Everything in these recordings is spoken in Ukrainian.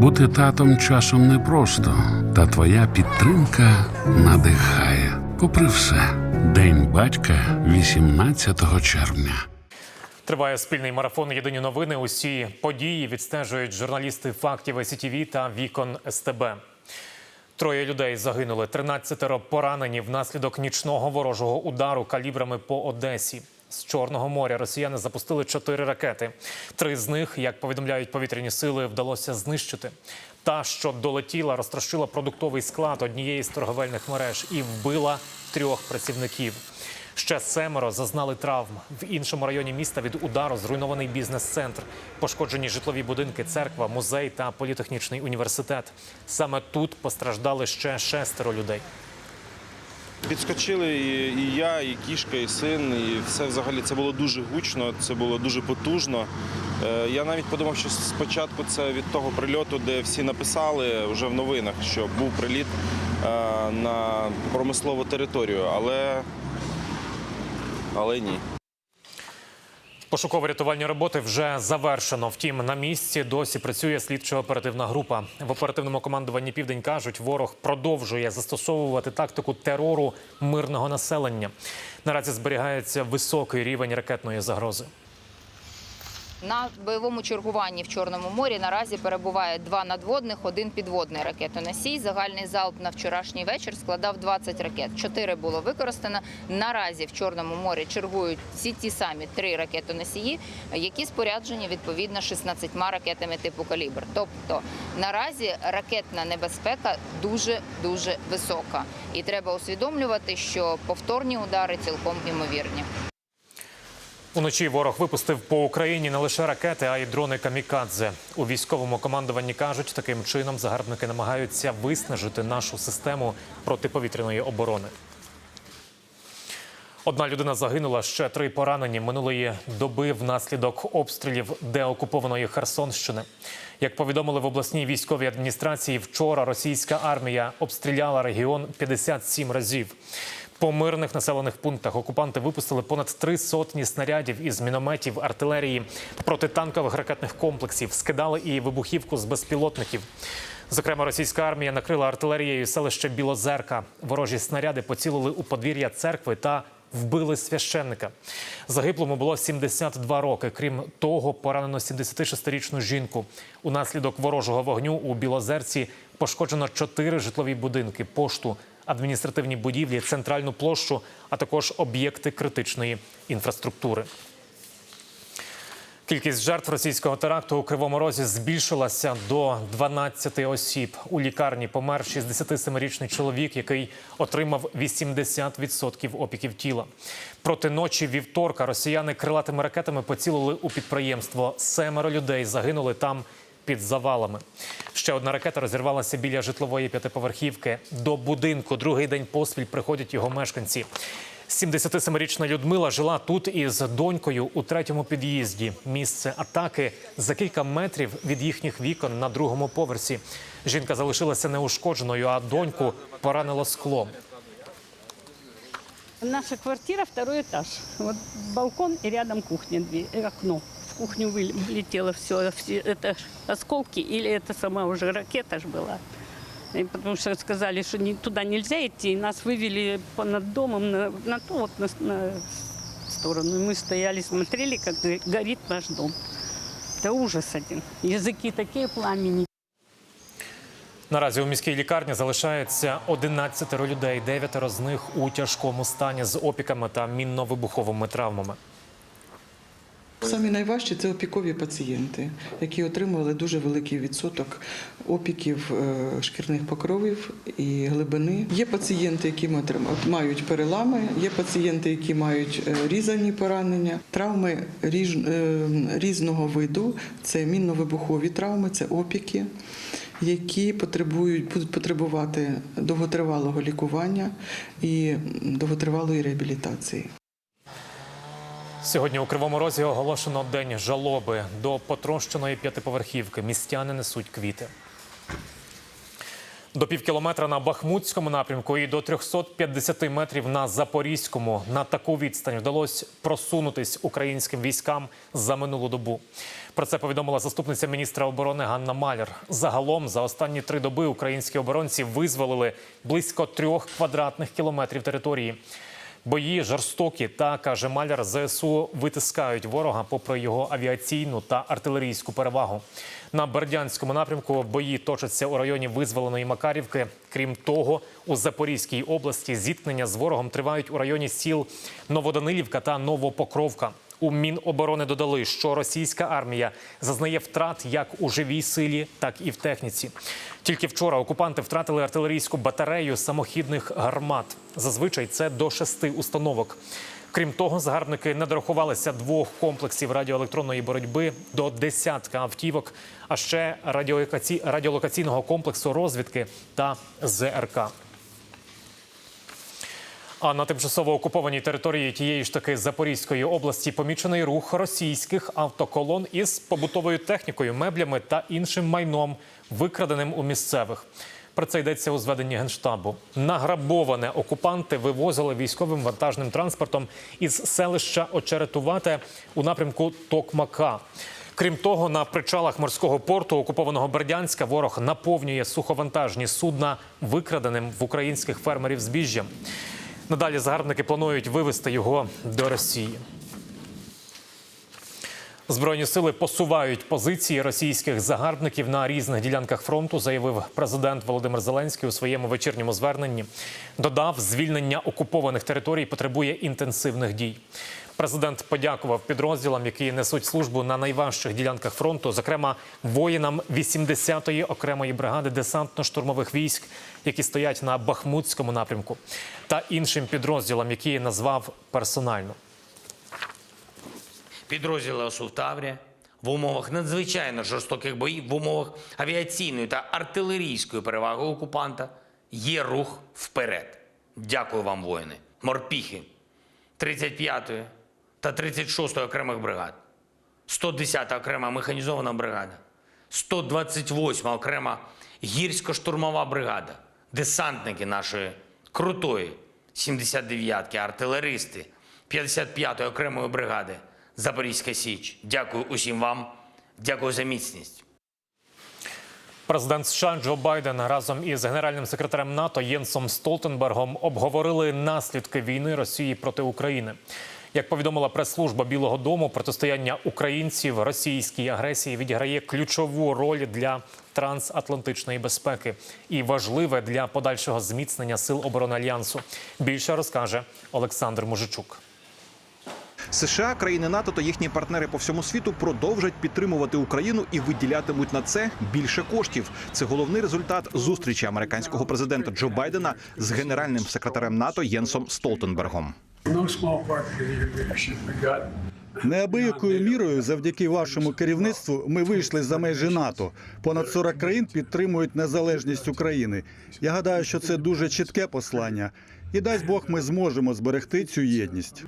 Бути татом часом непросто, та твоя підтримка надихає. Попри все, День батька 18 червня. Триває спільний марафон Єдині новини. Усі події відстежують журналісти фактів СІТВ та вікон СТБ. Троє людей загинули, 13 поранені внаслідок нічного ворожого удару калібрами по Одесі. З Чорного моря росіяни запустили чотири ракети. Три з них, як повідомляють повітряні сили, вдалося знищити. Та, що долетіла, розтрощила продуктовий склад однієї з торговельних мереж і вбила трьох працівників. Ще семеро зазнали травм. В іншому районі міста від удару зруйнований бізнес-центр, пошкоджені житлові будинки, церква, музей та політехнічний університет. Саме тут постраждали ще шестеро людей. Підскочили і, і я, і кішка, і син, і все взагалі це було дуже гучно, це було дуже потужно. Е, Я навіть подумав, що спочатку це від того прильоту, де всі написали вже в новинах, що був приліт е, на промислову територію, але, але ні. Пошуково-рятувальні роботи вже завершено. Втім, на місці досі працює слідчо-оперативна група. В оперативному командуванні Південь кажуть, ворог продовжує застосовувати тактику терору мирного населення. Наразі зберігається високий рівень ракетної загрози. На бойовому чергуванні в Чорному морі наразі перебуває два надводних, один підводний ракетоносій. Загальний залп на вчорашній вечір складав 20 ракет. Чотири було використано. Наразі в Чорному морі чергують всі ті самі три ракетоносії, які споряджені відповідно 16 ракетами типу калібр. Тобто наразі ракетна небезпека дуже дуже висока, і треба усвідомлювати, що повторні удари цілком імовірні. Уночі ворог випустив по Україні не лише ракети, а й дрони камікадзе. У військовому командуванні кажуть, таким чином загарбники намагаються виснажити нашу систему протиповітряної оборони. Одна людина загинула, ще три поранені минулої доби внаслідок обстрілів деокупованої Херсонщини. Як повідомили в обласній військовій адміністрації, вчора російська армія обстріляла регіон 57 разів. По мирних населених пунктах окупанти випустили понад три сотні снарядів із мінометів, артилерії, протитанкових ракетних комплексів, скидали і вибухівку з безпілотників. Зокрема, російська армія накрила артилерією селище Білозерка. Ворожі снаряди поцілили у подвір'я церкви та вбили священника. Загиблому було 72 роки. Крім того, поранено 76-річну жінку. Унаслідок ворожого вогню у Білозерці пошкоджено чотири житлові будинки, пошту, адміністративні будівлі, центральну площу, а також об'єкти критичної інфраструктури. Кількість жертв російського теракту у Кривому Розі збільшилася до 12 осіб. У лікарні помер 67-річний чоловік, який отримав 80% опіків тіла. Проти ночі вівторка росіяни крилатими ракетами поцілили у підприємство. Семеро людей загинули там під завалами. Ще одна ракета розірвалася біля житлової п'ятиповерхівки. До будинку другий день поспіль приходять його мешканці. 77-річна Людмила жила тут із донькою у третьому під'їзді. Місце атаки за кілька метрів від їхніх вікон на другому поверсі. Жінка залишилася неушкодженою, а доньку поранило склом. Наша квартира второй этаж. Вот балкон и рядом кухня, дверь, окно В кухню выле- влетело все, все это ж осколки или это сама уже ракета ж была. И потому что сказали, что не, туда нельзя идти, и нас вывели по- над домом на, на ту вот на, с- на сторону. И мы стояли, смотрели, как го- горит наш дом. Это ужас один. Языки такие пламени. Наразі у міській лікарні залишається 11 людей. Дев'ятеро з них у тяжкому стані з опіками та мінно-вибуховими травмами. Самі найважчі це опікові пацієнти, які отримували дуже великий відсоток опіків е, шкірних покровів і глибини. Є пацієнти, які мають перелами, є пацієнти, які мають е, різані поранення, травми е, різного виду. Це мінно-вибухові травми, це опіки. Які потребують будуть потребувати довготривалого лікування і довготривалої реабілітації. Сьогодні у Кривому Розі оголошено день жалоби до потрощеної п'ятиповерхівки. Містяни несуть квіти. До півкілометра на Бахмутському напрямку і до 350 метрів на Запорізькому. На таку відстань вдалося просунутись українським військам за минулу добу. Про це повідомила заступниця міністра оборони Ганна Маляр. Загалом за останні три доби українські оборонці визволили близько трьох квадратних кілометрів території. Бої жорстокі та каже Маляр, ЗСУ витискають ворога попри його авіаційну та артилерійську перевагу. На Бердянському напрямку бої точаться у районі визволеної Макарівки. Крім того, у Запорізькій області зіткнення з ворогом тривають у районі сіл Новоданилівка та Новопокровка. У Міноборони додали, що російська армія зазнає втрат як у живій силі, так і в техніці. Тільки вчора окупанти втратили артилерійську батарею самохідних гармат. Зазвичай це до шести установок. Крім того, загарбники не дорахувалися двох комплексів радіоелектронної боротьби до десятка автівок, а ще радіолокаці... радіолокаційного комплексу розвідки та ЗРК. А на тимчасово окупованій території тієї ж таки Запорізької області помічений рух російських автоколон із побутовою технікою, меблями та іншим майном, викраденим у місцевих. Про це йдеться у зведенні генштабу. Награбоване окупанти вивозили військовим вантажним транспортом із селища Очеретувате у напрямку Токмака. Крім того, на причалах морського порту окупованого Бердянська ворог наповнює суховантажні судна викраденим в українських фермерів збіжжям. Надалі загарбники планують вивести його до Росії. Збройні сили посувають позиції російських загарбників на різних ділянках фронту, заявив президент Володимир Зеленський у своєму вечірньому зверненні. Додав, звільнення окупованих територій потребує інтенсивних дій. Президент подякував підрозділам, які несуть службу на найважчих ділянках фронту, зокрема воїнам 80-ї окремої бригади десантно-штурмових військ, які стоять на Бахмутському напрямку, та іншим підрозділам, які назвав персонально. Підрозділи ОСУ в Таврі в умовах надзвичайно жорстоких боїв, в умовах авіаційної та артилерійської переваги окупанта є рух вперед. Дякую вам, воїни. Морпіхи 35-ї та 36-ї окремих бригад, 110-та окрема механізована бригада, 128-ма окрема гірсько-штурмова бригада, десантники нашої крутої 79-ки, артилеристи 55-ї окремої бригади Запорізька Січ. Дякую усім вам. Дякую за міцність. Президент США Джо Байден разом із генеральним секретарем НАТО Єнсом Столтенбергом обговорили наслідки війни Росії проти України. Як повідомила прес-служба Білого Дому, протистояння українців російській агресії відіграє ключову роль для трансатлантичної безпеки і важливе для подальшого зміцнення сил оборони альянсу. Більше розкаже Олександр Мужичук. США, країни НАТО та їхні партнери по всьому світу продовжать підтримувати Україну і виділятимуть на це більше коштів. Це головний результат зустрічі американського президента Джо Байдена з генеральним секретарем НАТО Єнсом Столтенбергом. No small part of your leadership. We got Неабиякою мірою, завдяки вашому керівництву, ми вийшли за межі НАТО. Понад 40 країн підтримують незалежність України. Я гадаю, що це дуже чітке послання. І дасть Бог, ми зможемо зберегти цю єдність.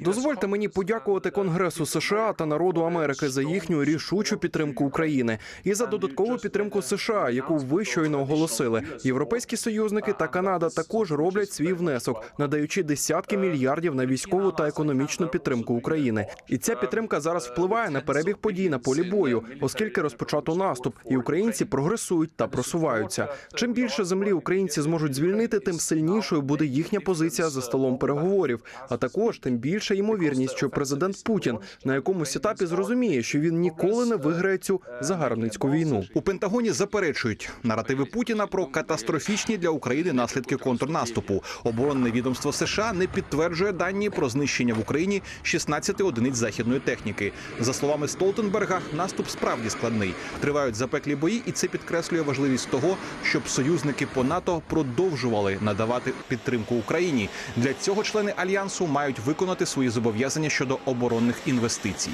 Дозвольте мені подякувати Конгресу США та народу Америки за їхню рішучу підтримку України і за додаткову підтримку США, яку ви щойно оголосили. Європейські союзники та Канада також роблять свій внесок, надаючи десятки мільярдів на військову та економічну підтримку України. І ця підтримка зараз впливає на перебіг подій на полі бою, оскільки розпочато наступ, і українці прогресують та просуваються. Чим більше землі українці зможуть звільнити, тим сильнішою буде їхня позиція за столом переговорів. А також тим більша ймовірність, що президент Путін на якомусь етапі зрозуміє, що він ніколи не виграє цю загарбницьку війну. У Пентагоні заперечують наративи Путіна про катастрофічні для України наслідки контрнаступу. Оборонне відомство США не підтверджує дані про знищення в Україні 16 одиниць західної техніки. За словами Столтенберга, наступ справді складний. Тривають запеклі бої, і це підкреслює важливість того, щоб союзники по НАТО продовжували надавати підтримку Україні. Для цього члени альянсу мають виконати підвищити свої зобов'язання щодо оборонних інвестицій.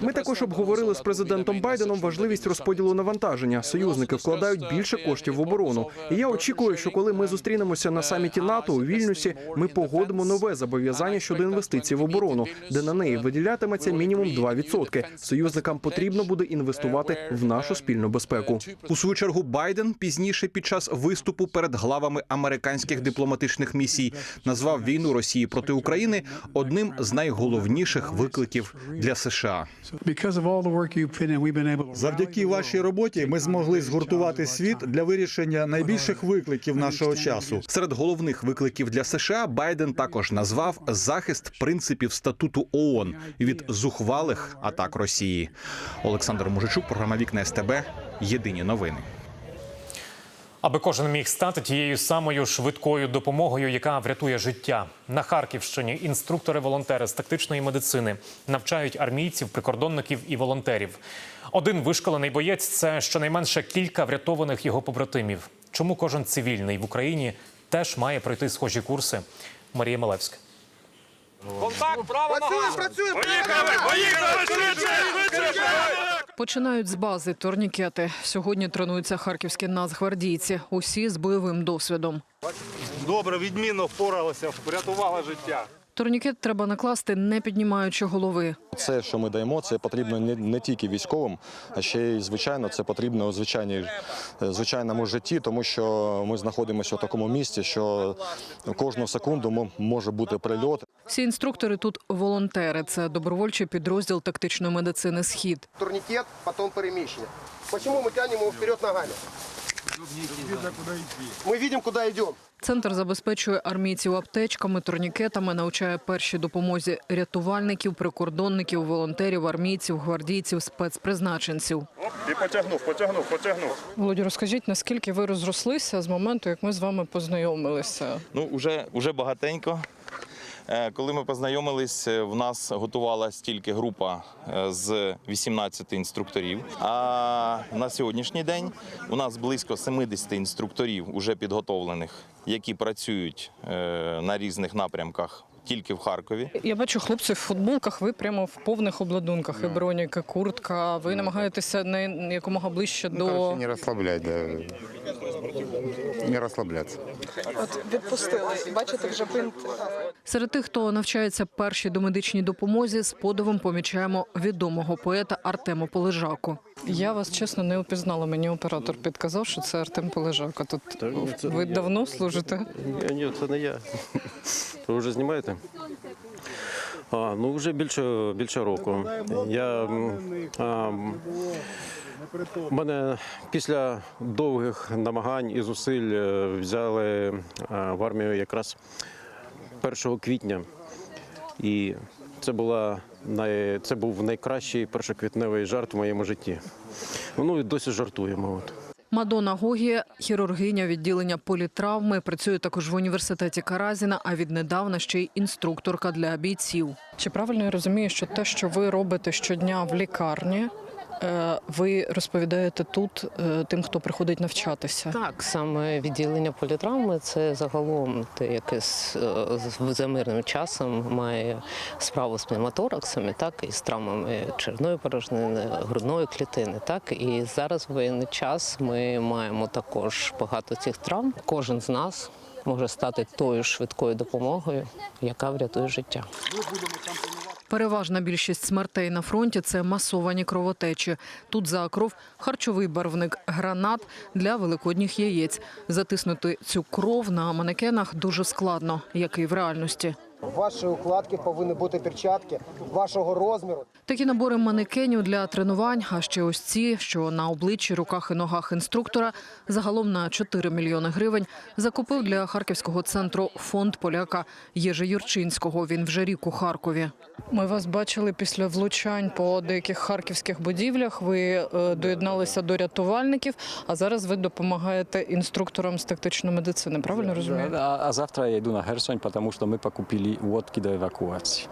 Ми також обговорили з президентом Байденом важливість розподілу навантаження. Союзники вкладають більше коштів в оборону. І я очікую, що коли ми зустрінемося на саміті НАТО у Вільнюсі, ми погодимо нове зобов'язання щодо інвестицій в оборону, де на неї виділятиметься мінімум 2%. Союзникам потрібно буде інвестувати в нашу спільну безпеку. У свою чергу Байден пізніше під час виступу перед главами американських дипломатичних місій назвав війну Росії проти України одним з найголовніших викликів для США. Завдяки вашій роботі ми змогли згуртувати світ для вирішення найбільших викликів нашого часу. Серед головних викликів для США Байден також назвав захист принципів статуту ООН від зухвалих атак Росії. Олександр Мужичук, програма Вікна СТБ. Єдині новини. Аби кожен міг стати тією самою швидкою допомогою, яка врятує життя. На Харківщині інструктори-волонтери з тактичної медицини навчають армійців, прикордонників і волонтерів. Один вишколений боєць це щонайменше кілька врятованих його побратимів. Чому кожен цивільний в Україні теж має пройти схожі курси? Марія Малевська. Починають з бази турнікети. Сьогодні тренуються харківські нацгвардійці. Усі з бойовим досвідом. Добре, відмінно впоралися, врятувала життя. Турнікет треба накласти, не піднімаючи голови. Це, що ми даємо, це потрібно не, не тільки військовим, а ще й звичайно, це потрібно у звичайній, е, звичайному житті, тому що ми знаходимося в такому місці, що кожну секунду може бути прильот. Всі інструктори тут волонтери. Це добровольчий підрозділ тактичної медицини Схід. Турнікет, потім переміщення. Чому ми тягнемо вперед ногами? Ми бачимо, куди йдемо. Центр забезпечує армійців аптечками, турнікетами, навчає першій допомозі рятувальників, прикордонників, волонтерів, армійців, гвардійців, спецпризначенців. І потягнув, потягнув, потягнув. Володю, розкажіть, наскільки ви розрослися з моменту, як ми з вами познайомилися? Ну, вже, вже багатенько. Е, Коли ми познайомились, е, в нас готувалась тільки група е, з 18 інструкторів. А на сьогоднішній день у нас близько 70 інструкторів уже підготовлених, які працюють на різних напрямках тільки в Харкові. Я бачу хлопців в футболках, ви прямо в повних обладунках. І броніка, куртка. Ви намагаєтеся на якомога ближче до Не розслаблять, да. не розслаблятися. От відпустили. Бачите, вже бинт. Серед тих, хто навчається першій домедичній допомозі, з подивом помічаємо відомого поета Артема Полежаку. Я вас чесно не упізнала. Мені оператор підказав, що це Артем Полежака. Тут ви давно служите? Ні, це не я. Ви вже знімаєте? А, ну вже більше, більше року. Я, м, а, м, мене після довгих намагань і зусиль е, взяли е, в армію якраз 1 квітня. І це, була. Це був найкращий першоквітневий жарт в моєму житті. Ну і досі жартуємо. От. Мадона Гогія, хірургиня відділення політравми, працює також в університеті Каразіна, а віднедавна ще й інструкторка для бійців. Чи правильно я розумію, що те, що ви робите щодня в лікарні, ви розповідаєте тут е, тим, хто приходить навчатися? Так, саме відділення політравми це загалом те, яке з, е, за мирним часом має справу з пневмотораксами, так і з травмами червної порожнини, грудної клітини. Так і зараз в воєнний час ми маємо також багато цих травм. Кожен з нас може стати тою швидкою допомогою, яка врятує життя. Переважна більшість смертей на фронті це масовані кровотечі. Тут за кров харчовий барвник гранат для великодніх яєць. Затиснути цю кров на манекенах дуже складно, як і в реальності. В вашій укладці повинні бути перчатки вашого розміру. Такі набори манекенів для тренувань, а ще ось ці, що на обличчі, руках і ногах інструктора, загалом на 4 мільйони гривень, закупив для харківського центру фонд поляка Єжи Юрчинського. Він вже рік у Харкові. Ми вас бачили після влучань по деяких харківських будівлях. Ви е, доєдналися до рятувальників, а зараз ви допомагаєте інструкторам з тактичної медицини. Правильно розумію? А, а завтра я йду на Херсон, тому що ми покупили лодки до евакуації.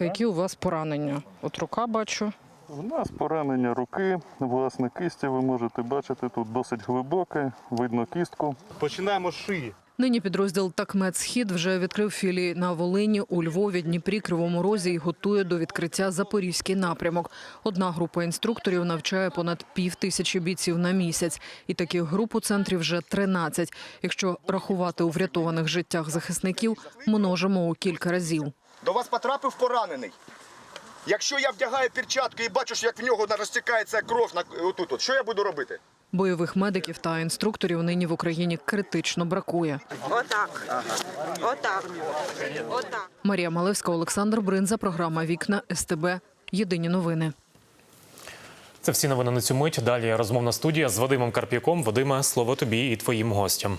Які у вас поранення? От рука бачу. У нас поранення руки, власне, кисті ви можете бачити тут досить глибоке, видно кістку. Починаємо з шиї. Нині підрозділ «Такмет Схід» вже відкрив філії на Волині, у Львові, Дніпрі, Кривому Розі і готує до відкриття Запорізький напрямок. Одна група інструкторів навчає понад пів тисячі бійців на місяць. І таких груп у центрі вже 13. Якщо рахувати у врятованих життях захисників, множимо у кілька разів. До вас потрапив поранений. Якщо я вдягаю перчатку і бачу, як в нього розтікається кров на отут, от, що я буду робити? Бойових медиків та інструкторів нині в Україні критично бракує. Отак. Отак. Отак. Марія Малевська, Олександр Бринза, програма Вікна СТБ. Єдині новини. Це всі новини на цю мить. Далі розмовна студія з Вадимом Карп'яком. Вадиме, слово тобі і твоїм гостям.